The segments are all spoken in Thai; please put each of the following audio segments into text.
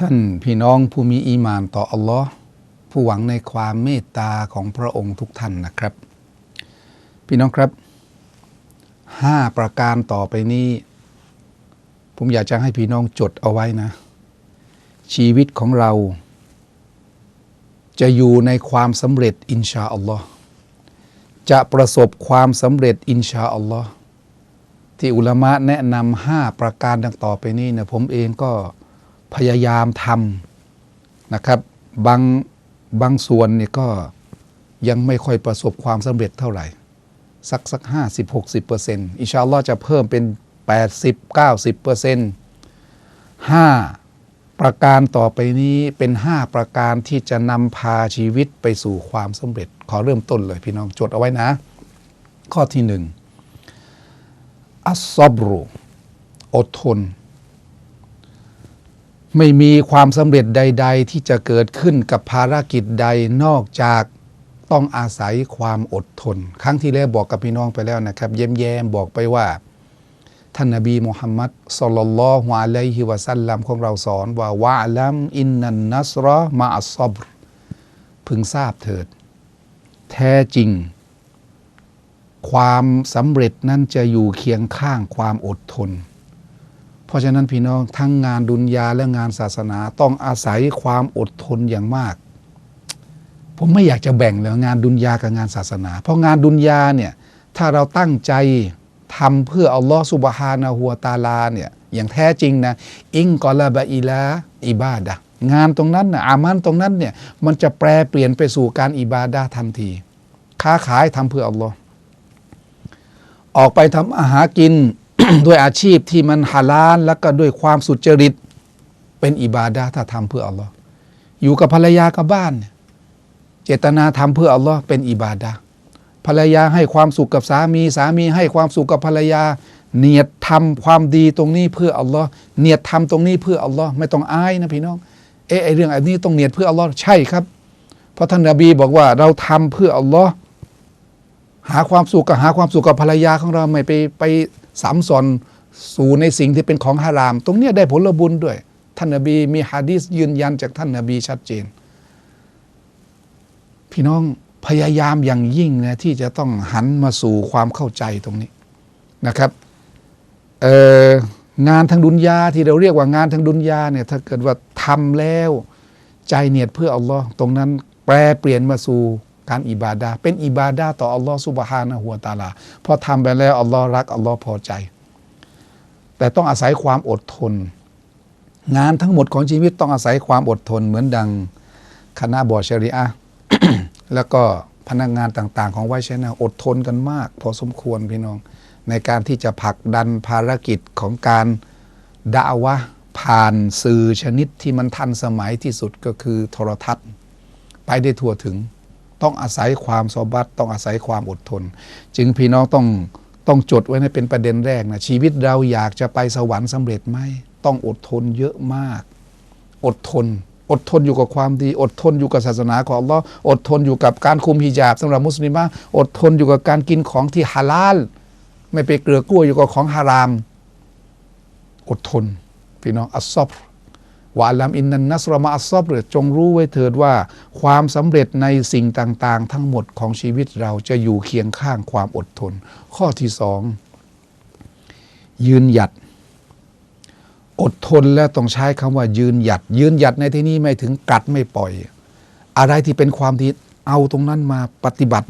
ท่านพี่น้องผู้มีอีมานต่ออัลลอฮ์ผู้หวังในความเมตตาของพระองค์ทุกท่านนะครับ พี่น้องครับห้าประการต่อไปนี้ ผมอยากจะให้พี่น้องจดเอาไว้นะ ชีวิตของเรา จะอยู่ในความสำเร็จอินชาอัลลอฮ์จะประสบความสำเร็จอินชาอัลลอฮ์ที่อุลามะแนะนำห้าประการดังต่อไปนี้เนี่ยผมเองก็ พยายามทำนะครับ บางบางส่วนเนี่ยก็ยังไม่ค่อยประสบความสำเร็จเท่าไหร่ สักสักห้าสิบหกสิบเปอร์เซ็นต์อิชาลอจะเพิ่มเป็นแปดสิบเก้าสิบเปอร์เซ็นต์ห้าประการต่อไปนี้เป็นห้าประการที่จะนำพาชีวิตไปสู่ความสำเร็จ ขอเริ่มต้นเลยพี่น้องจดเอาไว้นะ ข้อที่หนึ่งอัสซอบรุอดทน ไม่มีความสำเร็จใด ๆ ที่จะเกิดขึ้นกับภารกิจใดนอกจากต้องอาศัยความอดทน ครั้งที่แล้วบอกกับพี่น้องไปแล้วนะครับแย้มๆบอกไปว่า ท่านนบีมุฮัมมัดสลลัลลอฮุอะลัยฮิวะสัลลัมของเราสอนว่าวะลัมอินนันนัสรอมาอัสซอบรพึงทราบเถิด แท้จริง ความสำเร็จนั้นจะอยู่เคียงข้างความอดทน ราะฉะนั้นพี่น้องทั้งงานดุนยาและงานศาสนาต้องอาศัยความอดทนอย่างมาก ผมไม่อยากจะแบ่งเลยงานดุนยากับงานศาสนา เพราะงานดุนยาเนี่ยถ้าเราตั้งใจทำเพื่ออัลลอฮฺสุบฮานะฮัวตาลาเนี่ยอย่างแท้จริงนะอิงกอลาบะอิลาอิบาดะงานตรงนั้นนะอามันตรงนั้นเนี่ยมันจะแปลเปลี่ยนไปสู่การอิบาดะทันที ค้าขายทำเพื่ออัลลอฮ์ออกไปทำอาหารกิน ด้วยอาชีพที่มันฮาลาลแล้วก็ด้วยความสุจริต เป็นอิบาดะถ้าทำเพื่ออัลลอฮ์อยู่กับภรรยากับบ้าน เจตนาทำเพื่ออัลลอฮ์เป็นอิบาดะภรรยาให้ความสุขกับสามี สามีให้ความสุขกับภรรยา เนียดทำความดีตรงนี้เพื่ออัลลอฮ์เนียดทำตรงนี้เพื่ออัลลอฮ์ไม่ต้องอายนะพี่น้องเอ๊ะไอเรื่องอันนี้ต้องเนียดเพื่ออัลลอฮ์ใช่ครับ เพราะท่านนบีบอกว่าเราทำเพื่ออัลลอฮ์หาความสุขกับหาความสุขกับภรรยาของเราไม่ไปไป สามสอนสู่ในสิ่งที่เป็นของฮาราม ตรงนี้ได้ผลบุญด้วย ท่านนบีมีฮะดีษยืนยันจากท่านนบีชัดเจน พี่น้องพยายามอย่างยิ่งนะที่จะต้องหันมาสู่ความเข้าใจตรงนี้นะครับงานทางดุนยาที่เราเรียกว่างานทางดุนยาเนี่ยถ้าเกิดว่าทำแล้ว ใจเนียดเพื่ออัลลอฮ์ตรงนั้นแปลเปลี่ยนมาสู่ การอิบาดาเป็นอิบาดาต่ออัลลอฮ์สุบฮานะหัวตาลาพอทำไปแล้วอัลลอฮ์รักอัลลอฮ์พอใจ แต่ต้องอาศัยความอดทน งานทั้งหมดของชีวิตต้องอาศัยความอดทน เหมือนดังคณะบอชริอะแล้วก็พนักงานต่าง ๆ ของไวชนะอดทนกันมาก พอสมควรพี่น้อง ในการที่จะผลักดันภารกิจของการด่าวะผ่านสื่อชนิดที่มันทันสมัยที่สุดก็คือโทรทัศน์ ไปได้ทั่วถึง ต้องอาศัยความสบัดต้องอาศัยความอดทน จึงพี่น้องต้องต้องจดไว้ในเป็นประเด็นแรกนะชีวิตเราอยากจะไปสวรรค์สำเร็จไหมต้องอดทนเยอะมาก อดทน อดทนอยู่กับความดี อดทนอยู่กับศาสนาของอัลลอฮ์อดทนอยู่กับการคุมฮิญาบสำหรับมุสลิมะอดทนอยู่กับการกินของที่ฮาลาลไม่ไปเกลือกลัวอยู่กับของฮาราม อดทนพี่น้องอัสซอบ วะลัมอินนันนัสรมาอัสซอบเรจงรู้ไว้เถิดว่า ความสำเร็จในสิ่งต่างๆ ทั้งหมดของชีวิตเราจะอยู่เคียงข้างความอดทน ข้อที่สองยืนหยัด อดทนและต้องใช้คำว่ายืนหยัด ยืนหยัดในที่นี้ไม่ถึงกัดไม่ปล่อย อะไรที่เป็นความดีเอาตรงนั้นมาปฏิบัติ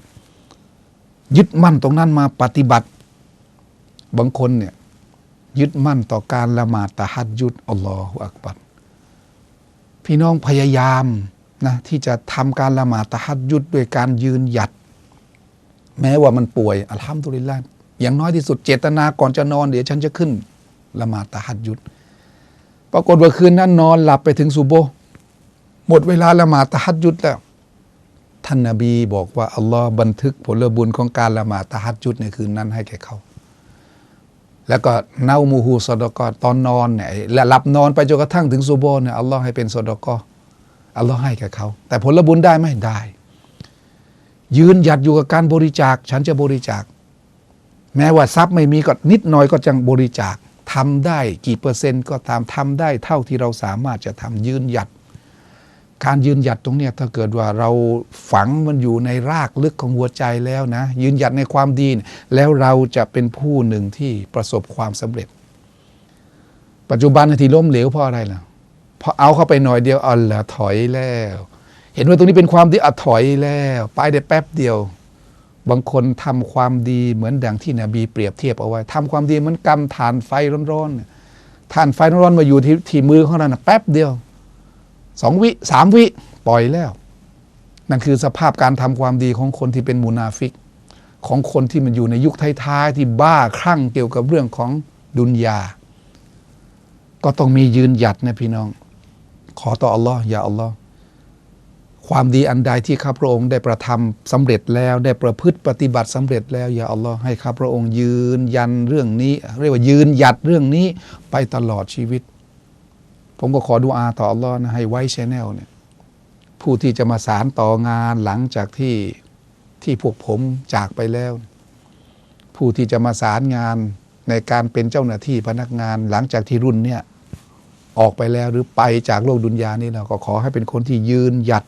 ยึดมั่นตรงนั้นมาปฏิบัติ บางคนเนี่ยยึดมั่นต่อการละหมาดตะฮัดยุดอัลลอฮฺอักบัร พี่น้องพยายามนะที่จะทำการละหมาดตะฮัดยุดด้วยการยืนหยัด แม้ว่ามันป่วยอัลฮัมดุลิลละอย่างน้อยที่สุดเจตนาก่อนจะนอนเดี๋ยวฉันจะขึ้นละหมาดตะฮัดยุด ปรากฏว่าคืนนั้นนอนหลับไปถึงซูโบ หมดเวลาละหมาดตะฮัดยุดแล้ว ท่านนาบีบอกว่าอัลลอฮ์บันทึกผลบุญของการละหมาดตะฮัดยุดในคืนนั้นให้แก่เขา แล้วก็เนามูฮูสอดกอตอนนอนเนี่ยและหลับนอนไปจนกระทั่งถึงซูโบเนี่ยอัลลอฮ์ให้เป็นสอดกออัลลอฮ์ให้แก่เขา แต่ผลบุญได้ไหมได้ ยืนหยัดอยู่กับการบริจาค ฉันจะบริจาค แม้ว่าทรัพย์ไม่มีก็นิดหน่อยก็จังบริจาคทำได้กี่เปอร์เซ็นต์ก็ตามทำได้เท่าที่เราสามารถจะทำยืนหยัด การยืนหยัดตรงเนี้ยถ้าเกิดว่าเราฝังมันอยู่ในรากลึกของหัวใจแล้วนะ ยืนหยัดในความดี แล้วเราจะเป็นผู้หนึ่งที่ประสบความสำเร็จ ปัจจุบันที่ล้มเหลวเพราะอะไรล่ะพราะเอาเข้าไปหน่อยเดียวอัลละถอยแล้ว เห็นว่าตรงนี้เป็นความดีอะถอยแล้ว ไปได้แป๊บเดียว บางคนทำความดีเหมือนดังที่นบีเปรียบเทียบเอาไว้ทำความดีเหมือนกำฐานไฟร้อนๆฐานไฟร้อนๆมาอยู่ที่ที่มือของเรานะแป๊บเดียว สองวิสามวิปล่อยแล้ว นั่นคือสภาพการทำความดีของคนที่เป็นมูนาฟิก ของคนที่มันอยู่ในยุคท้ายๆที่บ้าคลั่งเกี่ยวกับเรื่องของดุนยา ก็ต้องมียืนหยัดนะพี่น้อง ขอต่ออัลลอฮ์อย่าอัลลอฮ์ความดีอันใดที่ข้าพระองค์ได้ประทำสำเร็จแล้วได้ประพฤติปฏิบัติสำเร็จแล้วอย่าอัลลอฮ์ให้ข้าพระองค์ยืนยันเรื่องนี้ เรียกว่ายืนหยัดเรื่องนี้ไปตลอดชีวิต ผมก็ขอดุอาต่ออัลลอฮ์นะให้ไว้ชแนลเนี่ยผู้ที่จะมาสารต่องานหลังจากที่ที่พวกผมจากไปแล้ว ผู้ที่จะมาสารงานในการเป็นเจ้าหน้าที่พนักงานหลังจากที่รุ่นเนี่ยออกไปแล้วหรือไปจากโลกดุนยานี้เราก็ขอให้เป็นคนที่ยืนหยัด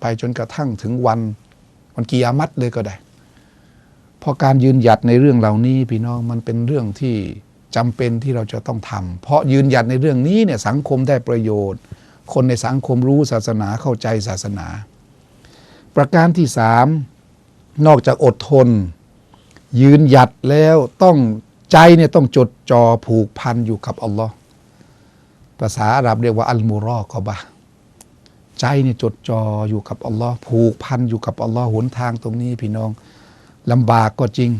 ไปจนกระทั่งถึงวันวันกิยามัตเลยก็ได้ เพราะการยืนหยัดในเรื่องเหล่านี้พี่น้องมันเป็นเรื่องที่ จำเป็นที่เราจะต้องทำเพราะยืนหยัดในเรื่องนี้เนี่ยสังคมได้ประโยชน์ คนในสังคมรู้ศาสนาเข้าใจศาสนา ประการที่สามนอกจากอดทน ยืนหยัดแล้วต้องใจเนี่ยต้องจดจ่อผูกพันอยู่กับอัลลอฮ์ภาษาอาหรับเรียกว่าอัลมูรอกอบะใจเนี่ยจดจ่ออยู่กับอัลลอฮ์ผูกพันอยู่กับอัลลอฮ์หนทางตรงนี้พี่น้องลำบากก็จริง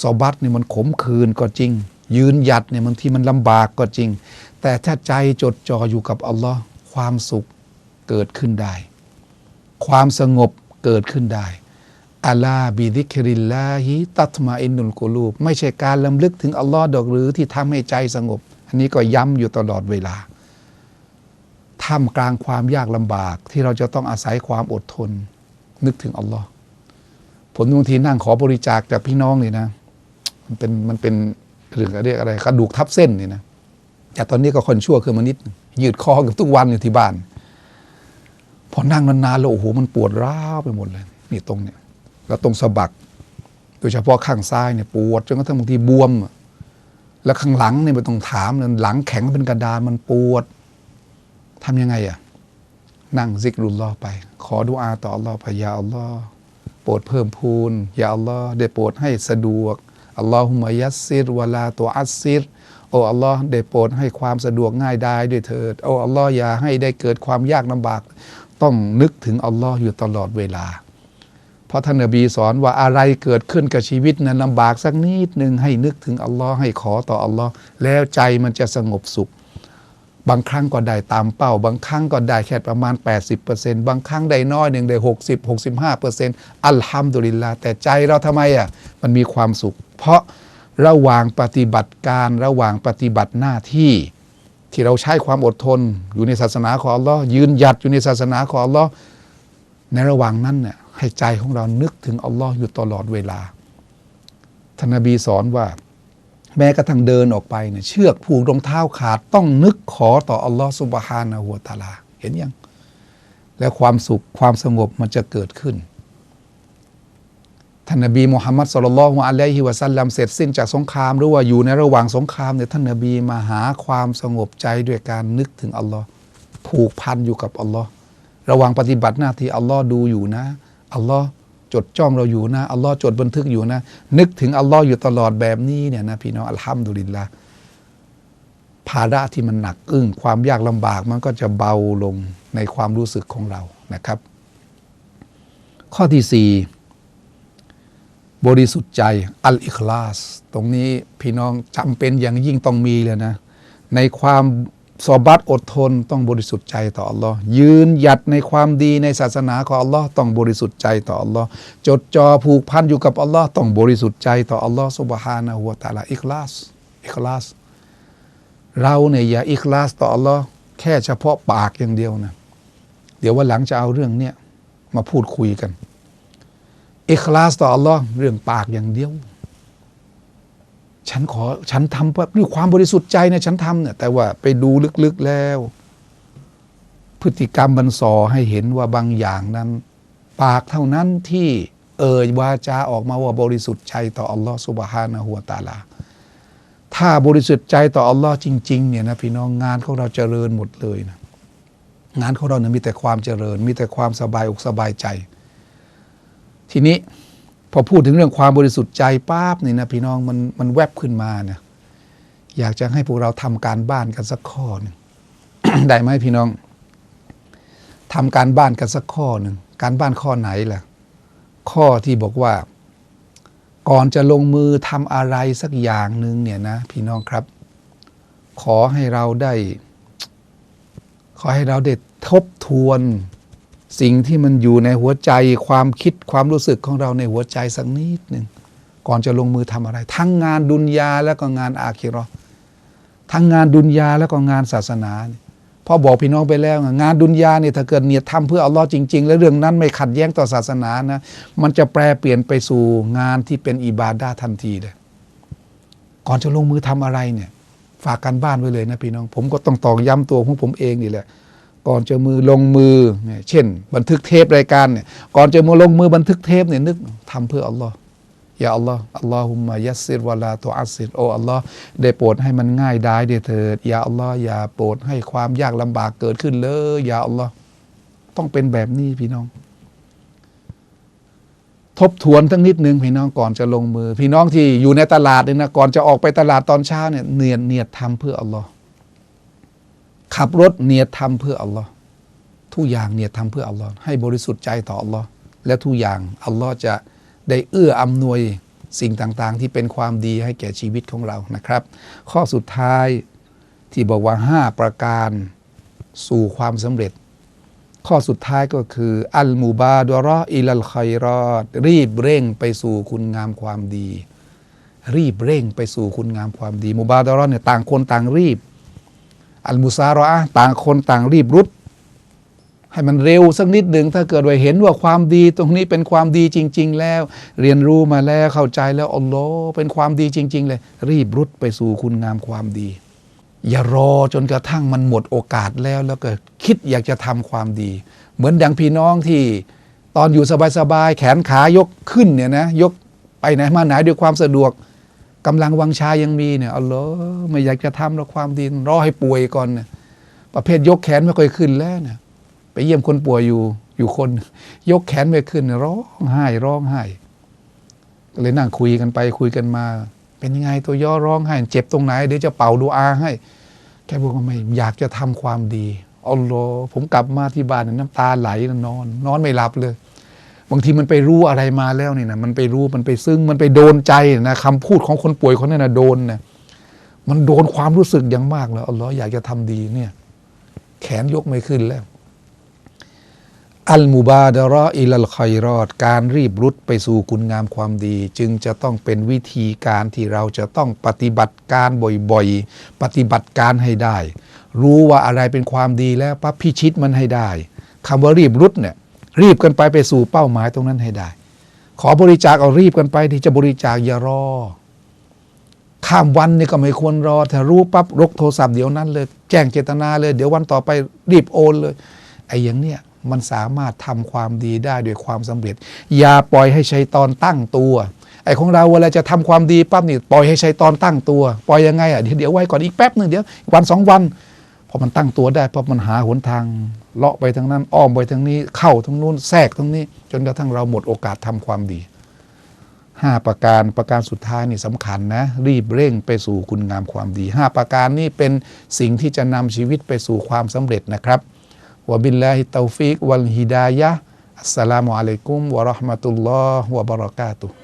ซอบัตเนี่ยมันขมขื่นก็จริง ยืนหยัดเนี่ยบางทีมันลำบากก็จริง แต่ถ้าใจจดจ่ออยู่กับอัลลอฮ์ความสุขเกิดขึ้นได้ ความสงบเกิดขึ้นได้อัลลาบิดิคริลลาฮิตัตมาอินนุลกุลูบไม่ใช่การลำลึกถึงอัลลอฮ์ดอกหรือที่ทำให้ใจสงบ อันนี้ก็ย้ำอยู่ตลอดเวลาท่ามกลางความยากลำบากที่เราจะต้องอาศัยความอดทน นึกถึงอัลลอฮ์ผมบางทีนั่งขอบริจาคจากพี่น้องนี่นะ มันเป็นมันเป็น หรือเรียกอะไรกระดูกทับเส้นนี่นะแต่ตอนนี้ก็คนชั่วคือมนิดยืดคอเกับทุกวันอยู่ที่บ้าน พอนั่งนานๆแล้วโอ้โหมันปวดร้าวไปหมดเลยนี่ตรงเนี่ยแล้วตรงสะบัก โดยเฉพาะข้างซ้ายเนี่ยปวดจนกระทั่งบางทีบวม แล้วข้างหลังเนี่ยไม่ต้องถามเลยหลังแข็งเป็นกระดานมันปวดทำยังไงอะนั่งซิกรุลลอไป ขอดุอาต่ออัลลอฮ์พยาอัลลอฮ์โปรดเพิ่มพูนยาอัลลอฮ์ได้โปรดให้สะดวก อัลลอฮุมะยัสซิรวะลาตัวอัสซิรโอ้อัลลอฮ์ได้โปรดให้ความสะดวกง่ายได้ด้วยเถิดโอ้อัลลอฮ์อย่าให้ได้เกิดความยากลำบาก ต้องนึกถึงอัลลอฮ์อยู่ตลอดเวลา เพราะท่านนบีสอนว่าอะไรเกิดขึ้นกับชีวิตนั้นลำบากสักนิดหนึ่งให้นึกถึงอัลลอฮ์ให้ขอต่ออัลลอฮ์แล้วใจมันจะสงบสุข บางครั้งก็ได้ตามเป้า บางครั้งก็ได้แค่ประมาณ 80%บางครั้งได้น้อยหนึ่งได้60 65%อัลฮัมดุลิลลาห์แต่ใจเราทำไมอะมันมีความสุข เพราะระหว่างปฏิบัติการระหว่างปฏิบัติหน้าที่ ที่เราใช้ความอดทน อยู่ในศาสนาของอัลลอฮ์ยืนหยัดอยู่ในศาสนาของอัลลอฮ์ในระหว่างนั้นเนี่ยให้ใจของเรานึกถึงอัลลอฮ์อยู่ตลอดเวลาท่านนบีสอนว่า แม้กระทั่งเดินออกไปเนี่ยเชือกผูกรองเท้าขาดต้องนึกขอต่ออัลลอฮ์สุบฮานะฮูวตาลา เห็นยัง แล้วความสุขความสงบมันจะเกิดขึ้นท่านนบีมุฮัมมัดสุลลัลฮุอะลัยฮิวะสัลลัมเสร็จสิ้นจากสงครามหรือว่าอยู่ในระหว่างสงครามเนี่ยท่านนบีมาหาความสงบใจด้วยการนึกถึงอัลลอฮ์ผูกพันอยู่กับอัลลอฮ์ระหว่างปฏิบัติหน้าที่อัลลอฮ์ดูอยู่นะอัลลอฮ์ จดจ้องเราอยู่นะอัลลอฮ์จดบันทึกอยู่นะ นึกถึงอัลลอฮ์อยู่ตลอดแบบนี้เนี่ยนะพี่น้องอัลฮัมดุลิลละภาระที่มันหนักอึ้งความยากลำบากมันก็จะเบาลงในความรู้สึกของเรานะครับ ข้อที่สี่บริสุทธิ์ใจอัลอิคลาส ตรงนี้พี่น้องจำเป็นอย่างยิ่งต้องมีเลยนะ ในความ สอบัตอดทนต้องบริสุทธิ์ใจต่ออัลลอฮ์ยืนหยัดในความดีในศาสนาของอัลลอฮ์ต้องบริสุทธิ์ใจต่ออัลลอฮ์จดจ่อผูกพันอยู่กับอัลลอฮ์ต้องบริสุทธิ์ใจต่ออัลลอฮ์สุบฮานะฮูวะตาลาอิคลาสอิคลาสเราเนี่ยอย่าอิคลาสต่ออัลลอฮ์แค่เฉพาะปากอย่างเดียวนะเดี๋ยววันหลังจะเอาเรื่องเนี้ยมาพูดคุยกันอิคลาสต่ออัลลอฮ์เรื่องปากอย่างเดียว ฉันขอฉันทำด้วยความบริสุทธิ์ใจนะฉันทำเนี่ยแต่ว่าไปดูลึกๆแล้ว พฤติกรรมบันสอให้เห็นว่าบางอย่างนั้น ปากเท่านั้นที่เอ่ยวาจาออกมาว่าบริสุทธิ์ใจต่ออัลลอฮ์สุบฮานะฮูวะตาลา ถ้าบริสุทธิ์ใจต่ออัลลอฮ์จริงๆเนี่ยนะพี่น้องงานของเราเจริญหมดเลยนะงานของเราเนี่ยมีแต่ความเจริญ มีแต่ความสบายอกสบายใจ ทีนี้ พอพูดถึงเรื่องความบริสุทธิ์ใจป้าบนี่นะพี่น้องมันมันแวบขึ้นมาเนี่ยอยากจะให้พวกเราทำการบ้านกันสักข้อหนึ่งได้ไหมพี่น้องทำการบ้านกันสักข้อหนึ่งการบ้านข้อไหนล่ะ ข้อที่บอกว่า ก่อนจะลงมือทำอะไรสักอย่างหนึ่งเนี่ยนะพี่น้องครับ ขอให้เราได้ ขอให้เราได้ทบทวน สิ่งที่มันอยู่ในหัวใจความคิดความรู้สึกของเราในหัวใจสักนิดหนึ่งก่อนจะลงมือทำอะไร ทั้งงานดุนยาแล้วก็งานอาคิเราทั้งงานดุนยาแล้วก็งานศาสนาเนี่อบอกพี่น้องไปแล้วงานดุนยาเนี่ยถ้าเกิดเนียดทำเพื่ออัลลอฮ์จริง ๆ แล้วเรื่องนั้นไม่ขัดแย้งต่อศาสนานะมันจะแปลเปลี่ยนไปสู่งานที่เป็นอิบาดาทันทีเลยก่อนจะลงมือทำอะไรเนี่ย ฝากกันบ้านไว้เลยนะพี่น้อง ผมก็ต้องตอกย้ำตัวของผมเองนี่แหละ ก่อนจะมือลงมือเนี่ยเช่น บันทึกเทปรายการเนี่ยก่อนจะมือลงมือบันทึกเทปเนี่ยนึกทำเพื่ออัลลอฮ์อย่าอัลลอฮ์อัลลอฮุมะยัสซิรวะลาตุอัสซิรโออัลลอฮ์ได้โปรดให้มันง่ายได้เดเถิดอย่าอัลลอฮ์อย่าโปรดให้ความยากลำบากเกิดขึ้นเลยอย่าอัลลอฮ์ต้องเป็นแบบนี้พี่น้อง ทบทวนทั้งนิดนึงพี่น้องก่อนจะลงมือ พี่น้องที่อยู่ในตลาดเนี่ยนะก่อนจะออกไปตลาดตอนเช้าเนี่ยเนียดเนียดทำเพื่ออัลลอฮ์ ขับรถเนียดทำเพื่ออัลลอฮ์ทุกอย่างเนียดทำเพื่ออัลลอฮ์ให้บริสุทธิ์ใจต่ออัลลอฮ์และทุกอย่างอัลลอฮ์จะได้เอื้ออำนวยสิ่งต่างๆ ที่เป็นความดีให้แก่ชีวิตของเรานะครับ ข้อสุดท้ายที่บอกว่าห้าประการสู่ความสำเร็จ ข้อสุดท้ายก็คืออัลมูบาดวะรออิลัลคอยรอดรีบเร่งไปสู่คุณงามความดี รีบเร่งไปสู่คุณงามความดีมูบาดวะรอเนี่ยต่างคนต่างรีบ อัลมุซาระอะห์ต่างคนต่างรีบรุด ให้มันเร็วสักนิดหนึ่งถ้าเกิดว่าเห็นว่าความดีตรงนี้เป็นความดีจริง ๆ แล้ว เรียนรู้มาแล้วเข้าใจแล้วอัลลอฮ์เป็นความดีจริง ๆ เลย รีบรุดไปสู่คุณงามความดี อย่ารอจนกระทั่งมันหมดโอกาสแล้วแล้วก็คิดอยากจะทำความดี เหมือนดังพี่น้องที่ตอนอยู่สบายๆแขนขายกขึ้นเนี่ยนะยกไปไหนมาไหนด้วยความสะดวก กำลังวังชายังมีเนี่ยอัลลอฮ์ไม่อยากจะทำแล้วความดีรอให้ป่วยก่อนเนี่ยประเภทยกแขนไม่ค่อยขึ้นแล้วเนี่ยไปเยี่ยมคนป่วยอยู่อยู่คน ยกแขนไม่ขึ้นร้องไห้ร้องไห้ก็เลยนั่งคุยกันไปคุยกันมา เป็นยังไงตัวย่อร้องไห้เจ็บตรงไหนเดี๋ยวจะเป่าดูอาให้ แกบอกว่าไม่อยากจะทำความดีอัลลอฮ์ผมกลับมาที่บ้านน้ำตาไหลนอน นอนไม่หลับเลย บางทีมันไปรู้อะไรมาแล้วนี่นะมันไปรู้มันไปซึ้งมันไปโดนใจนะคำพูดของคนป่วยคนนั้นนะโดนนะมันโดนความรู้สึกอย่างมากเลยอัลลอฮ์อยากจะทำดีเนี่ย แขนยกไม่ขึ้นแล้ว อัลมูบาดรออิลัลคอยรอด การรีบรุดไปสู่คุณงามความดี จึงจะต้องเป็นวิธีการที่เราจะต้องปฏิบัติการบ่อยๆ ปฏิบัติการให้ได้ รู้ว่าอะไรเป็นความดีแล้วปั๊บพิชิตมันให้ได้คำว่ารีบรุดเนี่ย รีบกันไปไปสู่เป้าหมายตรงนั้นให้ได้ ขอบริจาคเอารีบกันไปที่จะบริจาคอย่ารอ ข้ามวันนี่ก็ไม่ควรรอ ถ้ารู้ปั๊บรกโทรศัพท์เดี๋ยวนั้นเลย แจ้งเจตนาเลย เดี๋ยววันต่อไปรีบโอนเลยไอ้อย่างเนี้ยมันสามารถทำความดีได้ด้วยความสำเร็จ อย่าปล่อยให้ชัยตอนตั้งตัว ไอ้ของเราเวลาจะทำความดีปั๊บนี่ปล่อยให้ชัยตอนตั้งตัว ปล่อยยังไงอะเดี๋ยวไว้ก่อนอีกแป๊บหนึ่งเดี๋ยววันสองวัน อมันตั้งตัวได้เพราะมันหาหนทางเลาะไปทางนั้น อ้อมไปทางนี้ เข้าทางนู้นแทรกทางนี้ จนกระทั่งเราหมดโอกาสทำความดีห้าประการประการสุดท้ายนี่สำคัญนะ รีบเร่งไปสู่คุณงามความดีห้าประการนี่เป็นสิ่งที่จะนำชีวิตไปสู่ความสำเร็จนะครับวะบิลลาฮิตาฟิกวัลฮิดายะอัสสลามุอะลัยกุมวะราะห์มะตุลลอฮ์วะบะเราะกาตุฮ์